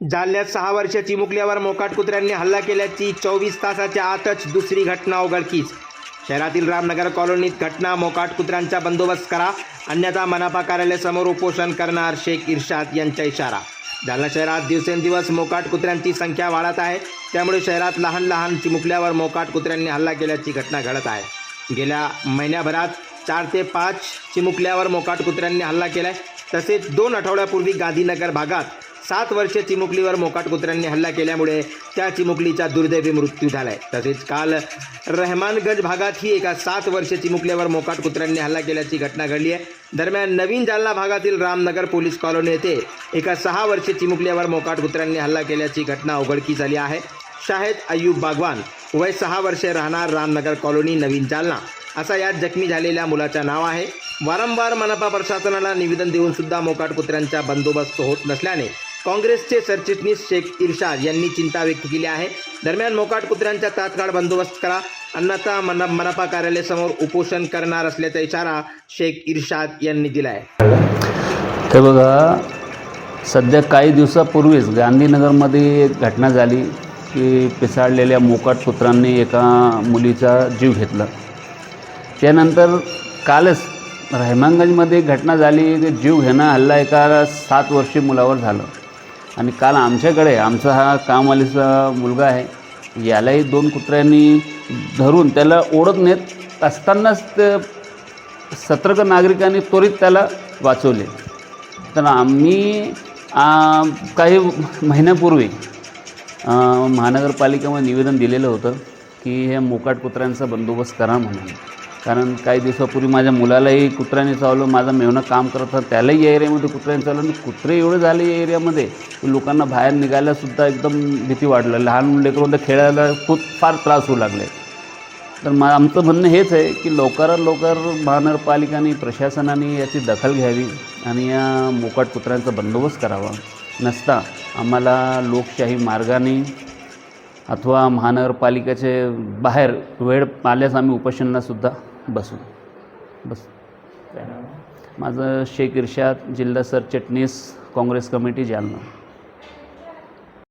जालन्यात सहा वर्षाची मुकल्यावर मोकाट कुत्र्यांनी हल्ला केल्याची चोवीस तासाच्या आतच दुसरी घटना उघडकीस. शहरातील रामनगर कॉलनीत घटना मोकाट कुत्र्यांचा बंदोबस्त करा अन्यथा मनपा कार्यालयासमोर उपोषण करणार शेख इर्शाद यांचा इशारा. जालना शहरात दिवसेंदिवस मोकाट कुत्र्यांची संख्या वाढत आहे. त्यामुळे शहरात लहान लहान चिमुकल्यावर मोकाट कुत्र्यांनी हल्ला केल्याची घटना घडत आहे. गेल्या महिन्याभरात चार ते पाच चिमुकल्यावर मोकाट कुत्र्यांनी हल्ला केला आहे तसेच दोन आठवड्यापूर्वी गांधीनगर भागात सात वर्ष चिमुकलीवर मोकाट कुत्र्यांनी हल्ला केल्यामुळे त्या चिमुकलीचा दुर्दैवी मृत्यू झालाय. तसेच काल रहमानगंज भागातही एका सात वर्ष चिमुकल्यावर मोकाट कुत्र्यांनी हल्ला केल्याची घटना घडली आहे. दरम्यान नवीन जालना भागातील रामनगर पोलीस कॉलनी येथे एका सहा वर्ष चिमुकल्यावर मोकाट कुत्र्यांनी हल्ला केल्याची घटना उघडकीस आली आहे. शाहेद अय्यूब बागवान वय सहा वर्षे राहणार रामनगर कॉलनी नवीन जालना. असा यात जखमी झालेल्या मुलाचं नाव आहे. वारंवार मनपा प्रशासनाला निवेदन देऊन सुद्धा मोकाट कुत्र्यांचा बंदोबस्त होत नसल्याने काँग्रेसचे सरचिटणीस शेख इर्शाद यांनी चिंता व्यक्त केली आहे. दरम्यान मोकाट कुत्र्यांचा तात्काळ बंदोबस्त करा. अन्नाचा मन मनपा कार्यालयासमोर उपोषण करणार असल्याचा इशारा शेख इर्शाद यांनी दिला आहे तर बघा सध्या काही दिवसापूर्वीच गांधीनगरमध्ये एक घटना झाली की पिसाळलेल्या मोकाट कुत्रांनी एका मुलीचा जीव घेतला. त्यानंतर कालच रहमानगंजमध्ये घटना झाली की जीव घेणं हल्ला एका सात वर्षी मुलावर झालं. आणि काल आमच्याकडे आमचा हा कामवालीचा मुलगा आहे यालाही दोन कुत्र्यांनी धरून त्याला ओढत नेत असतानाच ते सतर्क नागरिकांनी त्वरित त्याला वाचवले. तर आम्ही काही महिन्यापूर्वी महानगरपालिकेमध्ये निवेदन दिलेलं होतं की हे मोकाट कुत्र्यांचा बंदोबस्त करा म्हणून. कारण काही दिवसापूर्वी माझ्या मुलालाही कुत्र्याने चावलं माझा मेवणं काम करत होता त्यालाही या एरियामध्ये कुत्र्याने चावलं आणि कुत्रे एवढे झाले या एरियामध्ये की लोकांना बाहेर निघायलासुद्धा एकदम भीती वाटलं. लहान लेकरं खेळायला खूप फार त्रास होऊ लागले. तर मा आमचं म्हणणं हेच आहे की लवकरात लवकर महानगरपालिकाने प्रशासनाने याची दखल घ्यावी आणि या मोकाट कुत्र्यांचा बंदोबस्त करावा. नसता आम्हाला लोकशाही मार्गाने अथवा महानगरपालिकेचे बाहेर वेळ आल्यास आम्ही उपोषणालासुद्धा बसू बस. माझं शेख इर्शाद जिल्हा सरचिटणीस काँग्रेस कमिटी जालना.